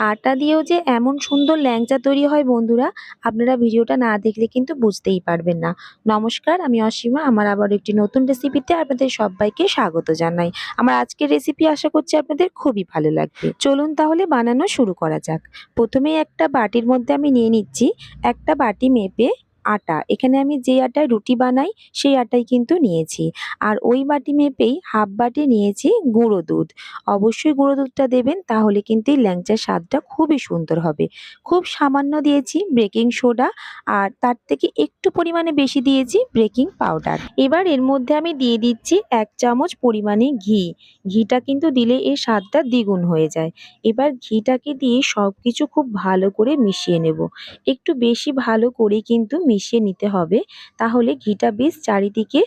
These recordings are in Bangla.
আটা দিয়েও যে এমন সুন্দর ল্যাংচা তৈরি হয় বন্ধুরা, আপনারা ভিডিওটা না দেখলে কিন্তু বুঝতেই পারবেন না। নমস্কার, আমি অসীমা, আমার আবার একটি নতুন রেসিপিতে আপনাদের সবাইকে স্বাগত জানাই। আমার আজকের রেসিপি আশা করছি আপনাদের খুবই ভালো লাগবে। চলুন তাহলে বানানো শুরু করা যাক। প্রথমেই একটা বাটির মধ্যে আমি নিয়ে নিচ্ছি, একটা বাটি মেপে আটা। এখানে আমি যে আটায় রুটি বানাই, সেই আটাই কিন্তু নিয়েছি। আর ওই বাটি মেপেই হাফ বাটি নিয়েছি গুঁড়ো দুধ। অবশ্যই গুঁড়ো দুধটা দেবেন, তাহলে কিন্তু এই ল্যাংচার স্বাদটা খুবই সুন্দর হবে। খুব সামান্য দিয়েছি বেকিং সোডা, আর তার থেকে একটু পরিমাণে বেশি দিয়েছি বেকিং পাউডার। এবার এর মধ্যে আমি দিয়ে দিচ্ছি এক চামচ পরিমাণে ঘি। ঘিটা কিন্তু দিলে এর স্বাদটা দ্বিগুণ হয়ে যায়। এবার ঘিটাকে দিয়ে সব কিছু খুব ভালো করে মিশিয়ে নেব। একটু বেশি ভালো করে কিন্তু মিশিয়ে নিতে হবে, তাহলে ঘিটা বেশ চারিদিকে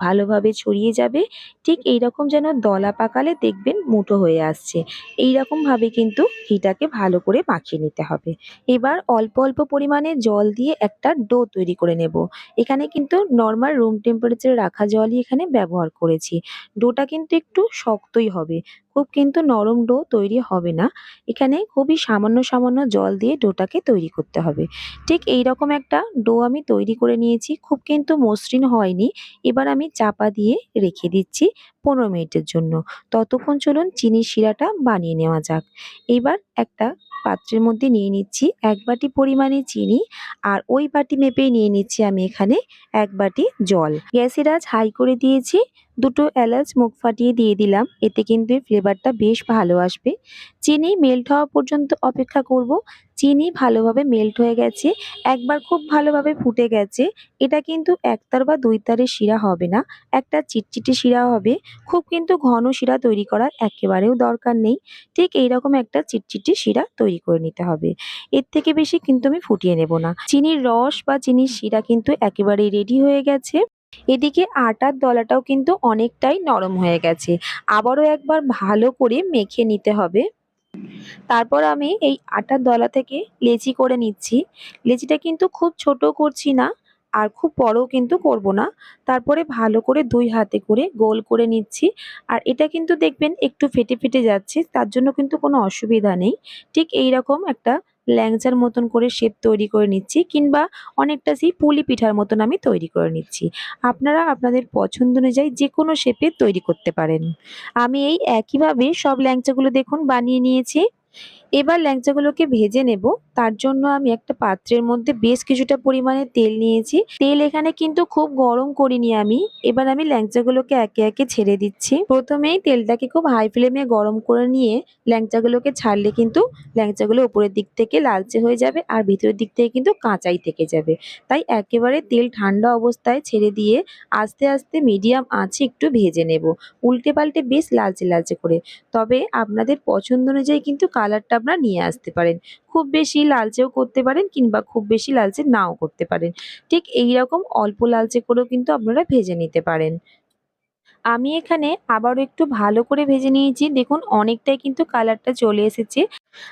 ভালোভাবে ছড়িয়ে যাবে। ঠিক এইরকম যেন দলা পাকালে দেখবেন মুঠো হয়ে আসছে। এই ভাবে কিন্তু ঘিটাকে ভালো করে মাখিয়ে নিতে হবে। এবার অল্প অল্প পরিমাণে জল দিয়ে একটা ডো তৈরি করে নেব। এখানে কিন্তু নর্মাল রুম টেম্পারেচারে রাখা জলই এখানে ব্যবহার করেছি। ডোটা কিন্তু একটু শক্তই হবে। খুব কিন্তু নরম ডো তৈরি হবে না। এখানে খুবই সামান্য সামান্য জল দিয়ে ডোটাকে তৈরি করতে হবে। ঠিক এই রকম একটা ডো আমি তৈরি করে নিয়েছি, খুব কিন্তু মসৃণ হয়নি। এবার আমি চাপা দিয়ে রেখে দিচ্ছি পনেরো মিনিটের জন্য। ততক্ষণ চলুন চিনির শিরাটা বানিয়ে নেওয়া যাক। এবার একটা পাত্রের মধ্যে নিয়ে নিচ্ছি। এক বাটি পরিমাণে চিনি আর ওই বাটি মেপে নিয়ে নিচ্ছি আমি এখানে এক বাটি জল। গ্যাসের আজ হাই করে দিয়েছি। দুটো এলাচ মুখ ফাটিয়ে দিয়ে দিলাম। এতে কিন্তু ফ্লেভারটা বেশ ভালো আসবে। চিনি মেল্ট হওয়া পর্যন্ত অপেক্ষা করব। চিনি ভালোভাবে মেল্ট হয়ে গেছে। একবার খুব ভালোভাবে ফুটে গেছে। এটা কিন্তু একতার বা দুই তারের শিরা হবে না। একটা চিটচিটে শিরা হবে। খুব কিন্তু ঘন শিরা তৈরি করার একেবারেও দরকার নেই। ঠিক এইরকম একটা চিটচিটে শিরা তৈরি করে নিতে হবে। এর থেকে বেশি কিন্তু আমি ফুটিয়ে নেব না। চিনির রস বা চিনির শিরা কিন্তু একেবারেই রেডি হয়ে গেছে। এদিকে আটার দলাটাও কিন্তু অনেকটাই নরম হয়ে গেছে। আবারও একবার ভালো করে মেখে নিতে হবে। তারপর আমি এই আটার দলা থেকে লেচি করে নিচ্ছি। লেচিটা কিন্তু খুব ছোট করছি না, আর খুব বড়ও কিন্তু করব না। তারপরে ভালো করে দুই হাতে করে গোল করে নিচ্ছি। আর এটা কিন্তু দেখবেন একটু ফেটে ফেটে যাচ্ছে, তার জন্য কিন্তু কোনো অসুবিধা নেই। ঠিক এই রকম একটা ল্যাংচার মতন করে শেপ তৈরি করে নিচ্ছি, কিংবা অনেকটা সেই পুলি পিঠার মতন আমি তৈরি করে নিচ্ছি। আপনারা আপনাদের পছন্দ অনুযায়ী যে কোনো শেপে তৈরি করতে পারেন। আমি এই একইভাবে সব ল্যাংচাগুলো দেখুন বানিয়ে নিয়েছি। এবার ল্যাংচাগুলোকে ভেজে নেব। তার জন্য আমি একটা পাত্রের মধ্যে বেশ কিছুটা পরিমাণে তেল নিয়েছি। তেল এখানে কিন্তু খুব গরম করিনি আমি। এবার আমি ল্যাংচাগুলোকে একে একে ছেড়ে দিচ্ছি। প্রথমেই তেলটাকে খুব হাই ফ্লেমে গরম করে নিয়ে ল্যাংচাগুলোকে ছাড়লে কিন্তু ল্যাংচাগুলো উপরের দিক থেকে লালচে হয়ে যাবে আর ভিতরের দিক থেকে কিন্তু কাঁচাই থেকে যাবে। তাই একেবারে তেল ঠান্ডা অবস্থায় ছেড়ে দিয়ে আস্তে আস্তে মিডিয়াম আঁচে একটু ভেজে নেব। উল্টে পাল্টে বেশ লালচে লালচে করে। তবে আপনাদের পছন্দ অনুযায়ী কিন্তু কালারটা আপনারা নিয়ে আসতে পারেন। খুব বেশি লালচেও করতে পারেন কিংবা খুব বেশি লালচে নাও করতে পারেন। ঠিক এই রকম অল্প লালচে করেও কিন্তু আপনারা ভেজে নিতে পারেন। আমি এখানে আবারও একটু ভালো করে ভেজে নিয়েছি। দেখুন, অনেকটাই কিন্তু কালারটা চলে এসেছে।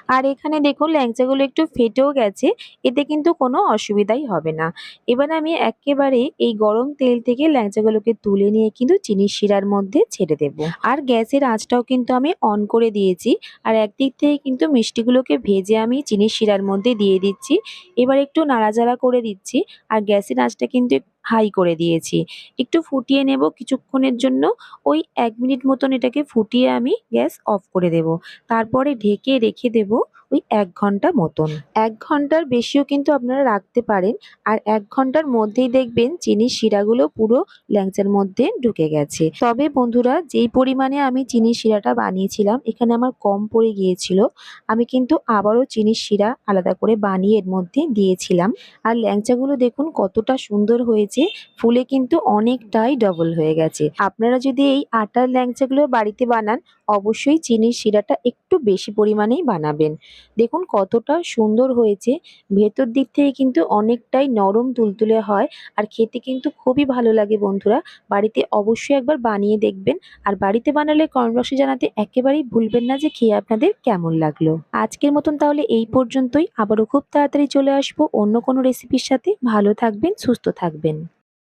আর এখানে দেখুন, ল্যাংচাগুলো একটু ফেটেও গেছে। এতে কিন্তু কোনো অসুবিধাই হবে না। এবার আমি একেবারে এই গরম তেল থেকে ল্যাংচাগুলোকে তুলে নিয়ে কিন্তু চিনির শিরার মধ্যে ছেড়ে দেব। আর গ্যাসের আঁচটাও কিন্তু আমি অন করে দিয়েছি। আর একদিক থেকে কিন্তু মিষ্টিগুলোকে ভেজে আমি চিনির শিরার মধ্যে দিয়ে দিচ্ছি। এবার একটু নাড়াচাড়া করে দিচ্ছি। আর গ্যাসের আঁচটা কিন্তু হাই করে দিয়েছি। একটু ফুটিয়ে নেব কিছুক্ষণের জন্য। ওই এক মিনিট মতন এটাকে ফুটিয়ে আমি গ্যাস অফ করে দেব। তারপরে ঢেকে রেখে দেব ওই এক ঘণ্টা মতন। এক ঘণ্টার বেশিও কিন্তু আপনারা রাখতে পারেন। আর এক ঘণ্টার মধ্যেই দেখবেন চিনির শিরাগুলো পুরো ল্যাংচার মধ্যে ঢুকে গেছে। তবে বন্ধুরা, যেই পরিমাণে আমি চিনির শিরাটা বানিয়েছিলাম, এখানে আমার কম পড়ে গিয়েছিল। আমি কিন্তু আবারও চিনির শিরা আলাদা করে বানিয়ে এর মধ্যে দিয়েছিলাম। আর ল্যাংচাগুলো দেখুন কতটা সুন্দর হয়েছে। ফুলে কিন্তু অনেকটাই ডবল হয়ে গেছে। আপনারা যদি এই আটার ল্যাংচাগুলো বাড়িতে বানান, অবশ্যই চিনির শিরাটা একটু বেশি পরিমাণেই বানাবেন। দেখুন কতটা সুন্দর হয়েছে। ভেতর দিক থেকে কিন্তু অনেকটাই নরম তুলতুলে হয় আর খেতে কিন্তু খুবই ভালো লাগে বন্ধুরা। বাড়িতে অবশ্যই একবার বানিয়ে দেখবেন। আর বাড়িতে বানালে কমেন্ট জানাতে একেবারেই ভুলবেন না যে খেয়ে আপনাদের কেমন লাগল। আজকের মতন তাহলে এই পর্যন্তই। আবারও খুব তাড়াতাড়ি চলে আসব অন্য কোনো রেসিপির সাথে। ভালো থাকবেন, সুস্থ থাকবেন।